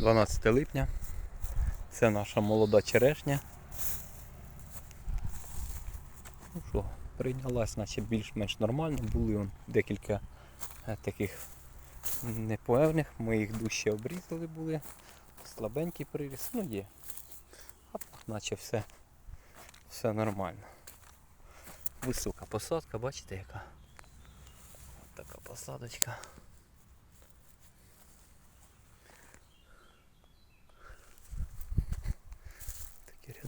12 липня. Це наша молода черешня. Ну що, прийнялась, наче більш-менш нормально. Були он декілька е, таких непевних. Ми їх дужче обрізали були. Слабенький приріс, ну є. А так наче все, все нормально. Висока посадка, бачите яка? От така посадочка.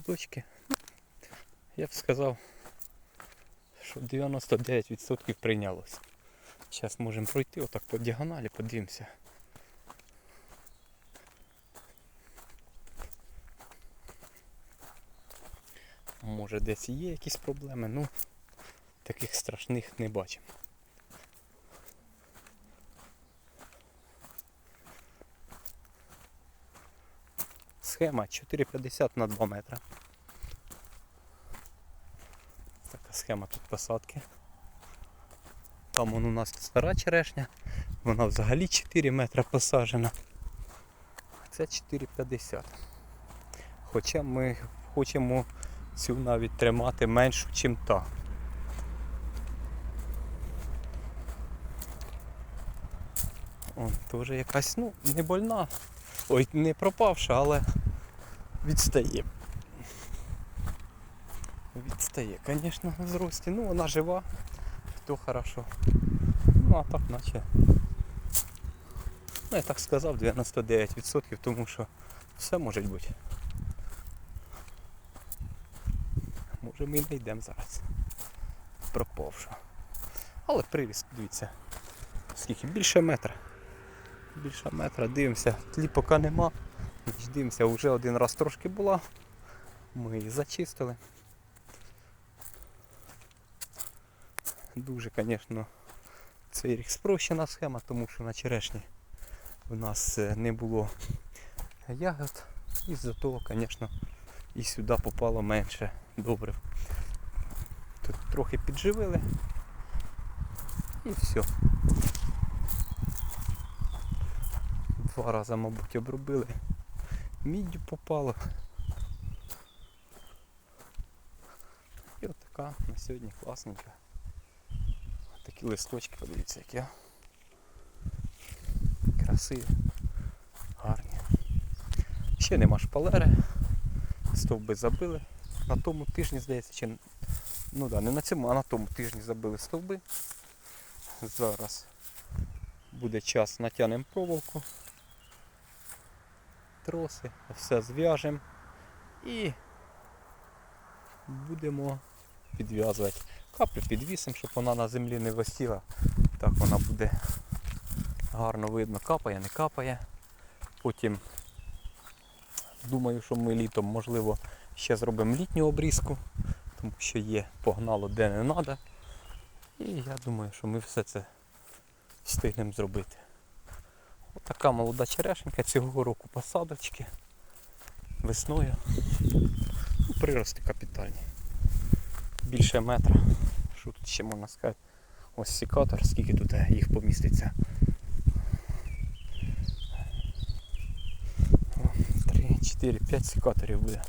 Такі. Я б сказав, що 99% прийнялось. Зараз можемо пройти отак по діагоналі, подивимося. Може десь є якісь проблеми, ну таких страшних не бачимо. Схема 4,50 на 2 метри. Така схема тут посадки. Там у нас стара черешня, вона взагалі 4 метри посаджена. Це 4,50. Хоча ми хочемо цю навіть тримати меншу, ніж та. Он теж якась, ну, не больна. Ой, не пропавша, але відстає. Відстає, звісно, в зрості. Ну, вона жива, то хорошо. Ну, а так наче. Ну, я так сказав, 99%, тому що все може бути. Може ми й знайдемо зараз. Пропавшу. Але приріст, дивіться. Скільки? Більше метра. Більше метра, дивимося, тлі поки нема. Дивимося, вже один раз трошки була. Ми її зачистили. Дуже, звісно, цей рік спрощена схема, тому що на черешні в нас е, не було ягод. І з-за того, звісно, і сюди попало менше добрив. Тут трохи підживили і все. Два рази, мабуть, обробили. Міддю попало. І от така на сьогодні класненька. Такі листочки, подивіться, які. Красиві, гарні. Ще нема шпалери. Стовби забили. На тому тижні, здається, чи ну да, не на цьому, а на тому тижні забили стовби. Зараз буде час, натягнемо проволоку, троси, все зв'яжемо і будемо підв'язувати. Каплю підвісимо, щоб вона на землі не висіла. Так вона буде гарно видно, капає, не капає. Потім думаю, що ми літом, можливо, ще зробимо літню обрізку, тому що є погнало де не треба. І я думаю, що ми все це встигнемо зробити. Отака молода черешенька цього року посадочки. Весною. Ну, Прирости капітальні. Більше метра. Що тут ще можна сказати? Ось секатор, скільки тут е, їх поміститься. 3, 4, 5 секаторів буде.